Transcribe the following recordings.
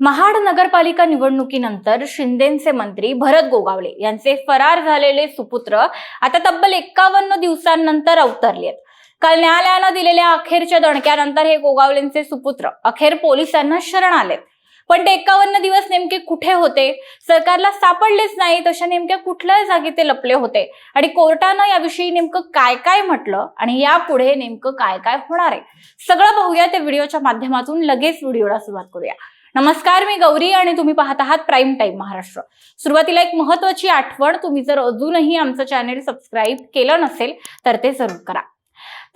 महाड नगरपालिका निवडणुकीनंतर शिंदेचे मंत्री भरत गोगावले यांचे फरार झालेले सुपुत्र आता तब्बल एक्कावन्न दिवसांनंतर अवतरले काल न्यायालयानं दिलेल्या अखेरच्या दणक्यानंतर हे गोगावलेंचे सुपुत्र अखेर पोलिसांना शरण आलेत. पण ते एक्कावन्न दिवस नेमके कुठे होते? सरकारला सापडलेच नाही तशा नेमक्या कुठल्याही जागी ते लपले होते. आणि कोर्टानं याविषयी नेमकं काय काय म्हटलं? आणि यापुढे नेमकं काय काय होणार आहे? सगळं पाहूया त्या व्हिडिओच्या माध्यमातून. लगेच व्हिडिओला सुरुवात करूया. नमस्कार मी गौरी आणि तुम्ही पाहत आहात प्राईम टाईम महाराष्ट्र. सुरुवातीला एक महत्वाची आठवण तुम्ही जर अजूनही आमचं चॅनेल सबस्क्राईब केलं नसेल तर ते जरूर करा.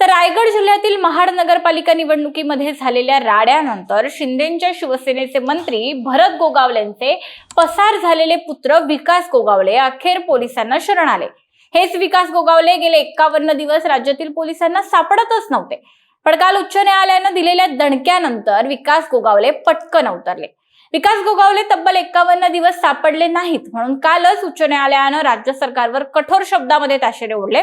तर रायगड जिल्ह्यातील महाड नगरपालिका निवडणुकीमध्ये झालेल्या राड्यानंतर शिंदेच्या शिवसेनेचे मंत्री भरत गोगावलेंचे पसार झालेले पुत्र विकास गोगावले अखेर पोलिसांना शरण आले. हेच विकास गोगावले गेले एक्कावन्न दिवस राज्यातील पोलिसांना सापडतच नव्हते. पण काल उच्च न्यायालयानं दिलेल्या दणक्यानंतर विकास गोगावले पटकन अवतरले. विकास गोगावले तब्बल एकावन्न दिवस सापडले नाहीत म्हणून कालच उच्च न्यायालयानं राज्य सरकारवर कठोर शब्दामध्ये ताशेरे ओढले.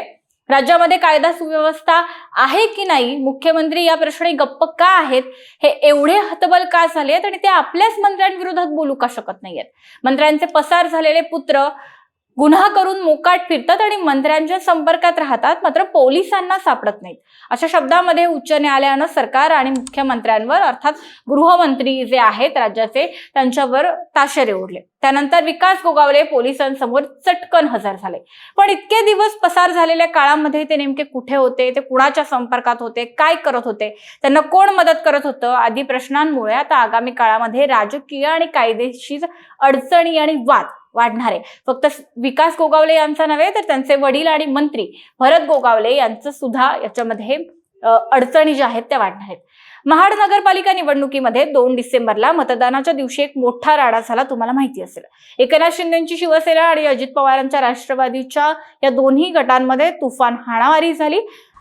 राज्यामध्ये कायदा सुव्यवस्था आहे की नाही मुख्यमंत्री या प्रश्नी गप्प का आहेत हे एवढे हतबल का झालेत आणि ते आपल्याच मंत्र्यांविरोधात बोलू का शकत नाहीयेत? मंत्र्यांचे पसार झालेले पुत्र गुन्हा करून मोकाट फिरतात आणि मंत्र्यांच्या संपर्कात राहतात मात्र पोलिसांना सापडत नाहीत. अशा शब्दामध्ये उच्च न्यायालयानं सरकार आणि मुख्यमंत्र्यांवर अर्थात गृहमंत्री जे आहेत राज्याचे त्यांच्यावर ताशेरे ओढले. त्यानंतर विकास गोगावले पोलिसांसमोर चटकन हजर झाले. पण इतके दिवस पसार झालेल्या काळामध्ये ते नेमके कुठे होते? ते कुणाच्या संपर्कात होते? काय करत होते? त्यांना कोण मदत करत होतं? आदी प्रश्नांमुळे आता आगामी काळामध्ये राजकीय आणि कायदेशीर अडचणी आणि वाद वाढणार आहे. फक्त विकास गोगावले यांचा नव्हे तर त्यांचे वडील आणि मंत्री भरत गोगावले यांचं सुद्धा याच्यामध्ये अडचणी ज्या आहेत त्या वाढणार आहेत. महाड नगरपालिका निवडणुकीमध्ये दोन डिसेंबरला मतदानाच्या दिवशी एक मोठा राडा झाला तुम्हाला माहिती असेल. एकनाथ शिंदेची शिवसेना आणि अजित पवारांच्या राष्ट्रवादीच्या या दोन्ही गटांमध्ये तुफान हाणामारी झाली.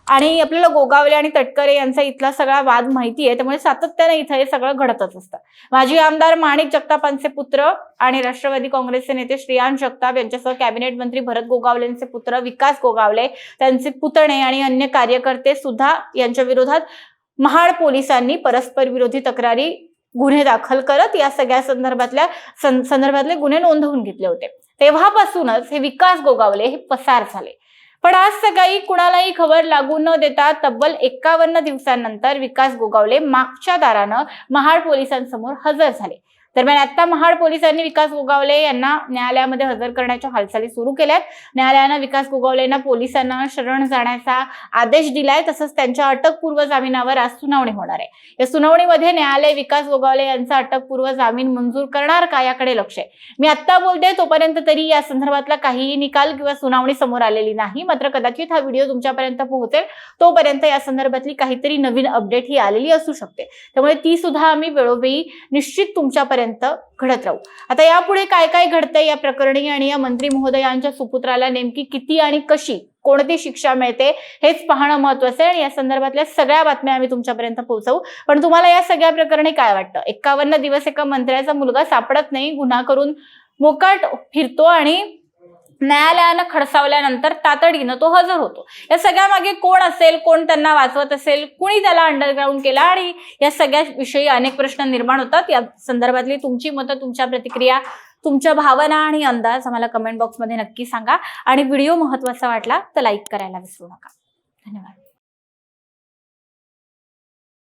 आणि आपल्याला गोगावले आणि तटकरे यांचा इथला सगळा वाद माहिती आहे त्यामुळे सातत्याने इथं हे सगळं घडतच असतं. माजी आमदार माणिक जगतापांचे पुत्र आणि राष्ट्रवादी काँग्रेसचे नेते श्रीयान जगताप यांच्यासह कॅबिनेट मंत्री भरत गोगावलेंचे पुत्र विकास गोगावले त्यांचे पुतणे आणि अन्य कार्यकर्ते सुद्धा यांच्या विरोधात महाड पोलिसांनी परस्पर विरोधी तक्रारी गुन्हे दाखल करत या सगळ्या संदर्भातल्या संदर्भातले गुन्हे नोंदवून घेतले होते. तेव्हापासूनच हे विकास गोगावले हे पसार झाले. पण आज सकाळी कुणालाही खबर लागू न देता तब्बल एक्कावन्न दिवसांनंतर विकास गोगावले मागच्या दारानं महाड पोलिसांसमोर हजर झाले. दरम्यान आता महाड पोलिसांनी विकास गोगावले यांना न्यायालयामध्ये हजर करण्याच्या हालचाली सुरू केल्यात. न्यायालयानं विकास गोगावले यांना पोलिसांना शरण जाण्याचा आदेश दिलाय. तसंच त्यांच्या अटकपूर्व जामिनावर आज सुनावणी होणार आहे. या सुनावणीमध्ये न्यायालय विकास गोगावले यांचा अटकपूर्व जामीन मंजूर करणार का याकडे लक्ष आहे. मी आत्ता बोलते तोपर्यंत तरी या संदर्भातला काहीही निकाल किंवा सुनावणी समोर आलेली नाही. मात्र कदाचित हा व्हिडिओ तुमच्यापर्यंत पोहोचेल. तोपर्यंत या संदर्भातली काहीतरी नवीन अपडेट ही आलेली असू शकते. त्यामुळे ती सुद्धा आम्ही वेळोवेळी निश्चित तुमच्यापर्यंत घडत राहू. आता यापुढे काय काय घडतंय या प्रकरणी आणि या मंत्री महोदयांच्या सुपुत्राला नेमकी किती आणि कशी कोणती शिक्षा मिळते हेच पाहणं महत्वाचं आहे आणि या संदर्भातल्या सगळ्या बातम्या आम्ही तुमच्यापर्यंत पोहोचवू. पण तुम्हाला या सगळ्या प्रकरणी काय वाटतं? एक्कावन्न दिवस एका मंत्र्याचा मुलगा सापडत नाही गुन्हा करून मोकाट फिरतो आणि न्यायालयानं खडसावल्यानंतर तातडीनं तो हजर होतो. या सगळ्या मागे कोण असेल कोण त्यांना वाचवत असेल कुणी त्याला अंडरग्राऊंड केला आणि या सगळ्या विषयी अनेक प्रश्न निर्माण होतात. या संदर्भातली तुमची मतं तुमच्या प्रतिक्रिया तुमच्या भावना आणि अंदाज आम्हाला कमेंट बॉक्समध्ये नक्की सांगा. आणि व्हिडिओ महत्त्वाचा वाटला तर लाईक करायला विसरू नका. धन्यवाद.